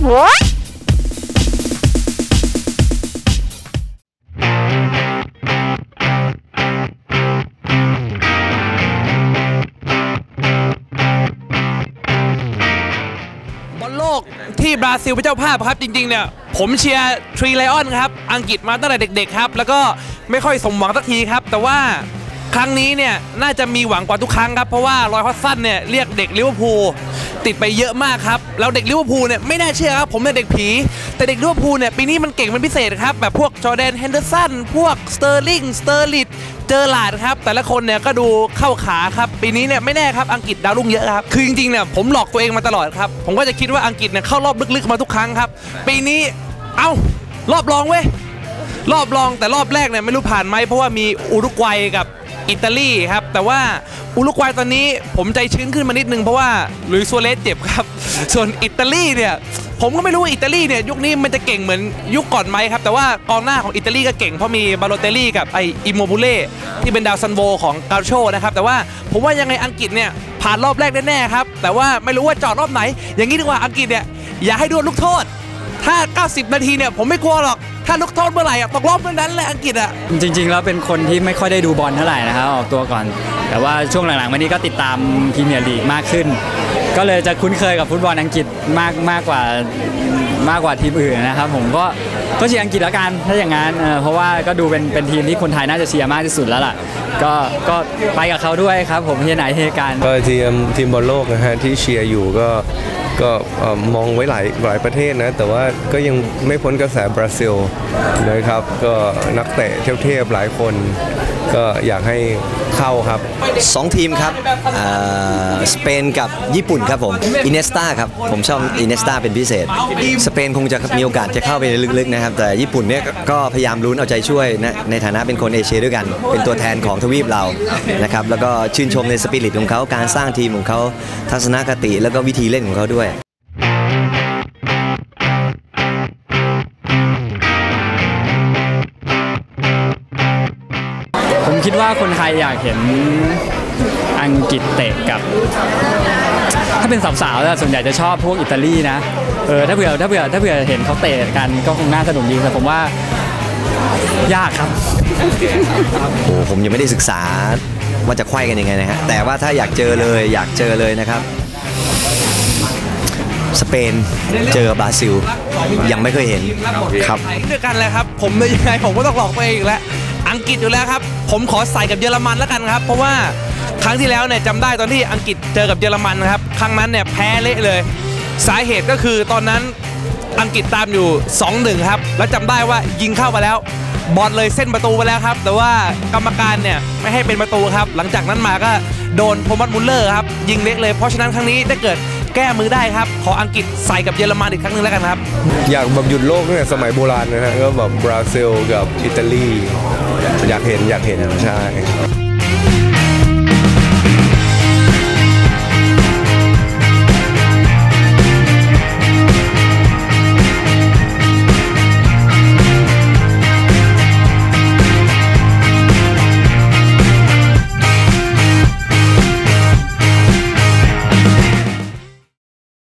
บอลโลกที่บราซิลเป็นเจ้าภาพครับจริงๆเนี่ยผมเชียร์ทรีไลออนครับอังกฤษมาตั้งแต่เด็กๆครับ แล้วก็ไม่ค่อยสมหวังสักทีครับ แต่ว่าครั้งนี้เนี่ยน่าจะมีหวังกว่าทุกครั้งครับ เพราะว่ารอยฮอตสันเนี่ยเรียกเด็กลิเวอร์พูล ติดไปเยอะมากครับ แล้วเด็กลิเวอร์พูลเนี่ยไม่น่าเชื่อครับ ผมเนี่ยเด็กผี แต่เด็กลิเวอร์พูลเนี่ยปีนี้มันเก่งเป็นพิเศษครับ แบบพวกจอแดนเฮนเดอร์สันพวกสเตอร์ลิงสเตอร์ลิตเจอหลาดครับ แต่ละคนเนี่ยก็ดูเข้าขาครับ ปีนี้เนี่ยไม่แน่ครับอังกฤษดาวรุ่งเยอะครับ คือจริงๆเนี่ยผมหลอกตัวเองมาตลอดครับ ผมก็จะคิดว่าอังกฤษเนี่ยเข้ารอบลึกๆมาทุกครั้งครับ ปีนี้เอ้ารอบรองเว้ยรอบรองแต่รอบแรกเนี่ยไม่รู้ผ่านไหมเพราะว่ามีอุรุกวัยกับ อิตาลีครับ แต่ว่าอุรุกวัยตอนนี้ผมใจชื้นขึ้นมานิดนึงเพราะว่าลุยซัวเรสเจ็บครับ ส่วนอิตาลีเนี่ยผมก็ไม่รู้ว่าอิตาลีเนี่ยยุคนี้มันจะเก่งเหมือนยุคก่อนไหมครับ แต่ว่ากองหน้าของอิตาลีก็เก่งเพราะมีบาโลเตลลี่กับไออิโมบูเล่ที่เป็นดาวซันโวของกาโชนะครับ แต่ว่าผมว่ายังไงอังกฤษเนี่ยผ่านรอบแรกแน่ๆครับ แต่ว่าไม่รู้ว่าจอดรอบไหน อย่างนี้ดีกว่าอังกฤษเนี่ยอย่าให้ดวลลูกโทษ ถ้า 90 นาทีเนี่ยผมไม่กลัวหรอก ถ้าลูกโทษเมื่อไหร่อะตกรอบเมื่อนั้นแหละอังกฤษอะจริง ๆ แล้วเป็นคนที่ไม่ค่อยได้ดูบอลเท่าไหร่นะครับออกตัวก่อน แต่ว่าช่วงหลังๆมานี้ก็ติดตามพรีเมียร์ลีกมากขึ้น ก็เลยจะคุ้นเคยกับฟุตบอลอังกฤษมากมากกว่ามากกว่าทีมอื่นนะครับ ผมก็ ก็เชียร์อังกฤษแล้วกันถ้าอย่างนั้นเออเพราะว่าก็ดูเป็นเป็นทีมที่คนไทยน่าจะเชียร์มากที่สุดแล้วล่ะ ก็ก็ไปกับเขาด้วยครับ ผมเฮียไหนเฮกันก็ทีมทีมบอลโลกนะฮะที่เชียร์อยู่ก็ก็เอ่อมองไว้หลายหลายประเทศนะ แต่ว่าก็ยังไม่พ้นกระแสบราซิลนะครับ ก็นักเตะเทพๆหลายคน ก็อยากให้เข้าครับสองทีมครับอ่าสเปนกับญี่ปุ่นครับผมอินเนสตาครับ ผมชอบอินเนสตาเป็นพิเศษ สเปนคงจะมีโอกาสจะเข้าไปลึกๆนะครับแต่ญี่ปุ่นเนี่ยก็พยายามลุ้นเอาใจช่วยนะในฐานะเป็นคนเอเชียด้วยกัน เป็นตัวแทนของทวีปเรานะครับแล้วก็ชื่นชมในสปิริตของเขาการสร้างทีมของเขาทัศนคติแล้วก็วิธีเล่นของเขาด้วยผมคิดว่าคนไทยอยากเห็นอังกฤษเตะกับ ถ้าเป็นสาวๆอะส่วนใหญ่จะชอบพวกอิตาลีนะเออถ้าเผื่อถ้าเผื่อถ้าเผื่อเห็นเขาเตะกันก็คงน่าสนุกดีแต่ผมว่ายากครับโอ้ผมยังไม่ได้ศึกษาว่าจะไขว้กันยังไงนะฮะแต่ว่าถ้าอยากเจอเลยอยากเจอเลยนะครับ สเปนเจอบราซิล ยังไม่เคยเห็นครับด้วยกันเลยครับ ผมเลยยังไงผมก็ต้องหลอกตัวเองอีกแล้วอังกฤษอยู่แล้วครับ ผมขอใส่กับเยอรมันแล้วกันครับ เพราะว่า ครั้งที่แล้วเนี่ยจำได้ตอนที่อังกฤษเจอกับเยอรมันนะครับ ครั้งนั้นเนี่ยแพ้เละเลย สาเหตุก็คือตอนนั้นอังกฤษตามอยู่ 2-1 ครับ แล้วจำได้ว่ายิงเข้าไปแล้ว บอลเลยเส้นประตูไปแล้วครับ แต่ว่ากรรมการเนี่ยไม่ให้เป็นประตูครับ หลังจากนั้นมาก็โดนโทมัสมุลเลอร์ครับ ยิงเละเลย เพราะฉะนั้นครั้งนี้ถ้าเกิดแก้มือได้ครับ ขออังกฤษใส่กับเยอรมันอีกครั้งหนึงแล้วกันครับ อยากแบบหยุดโลกตั้งแต่สมัยโบราณนะฮะก็แบบบราซิลกับอิตาลี อยากเห็นอยากเห็นใช่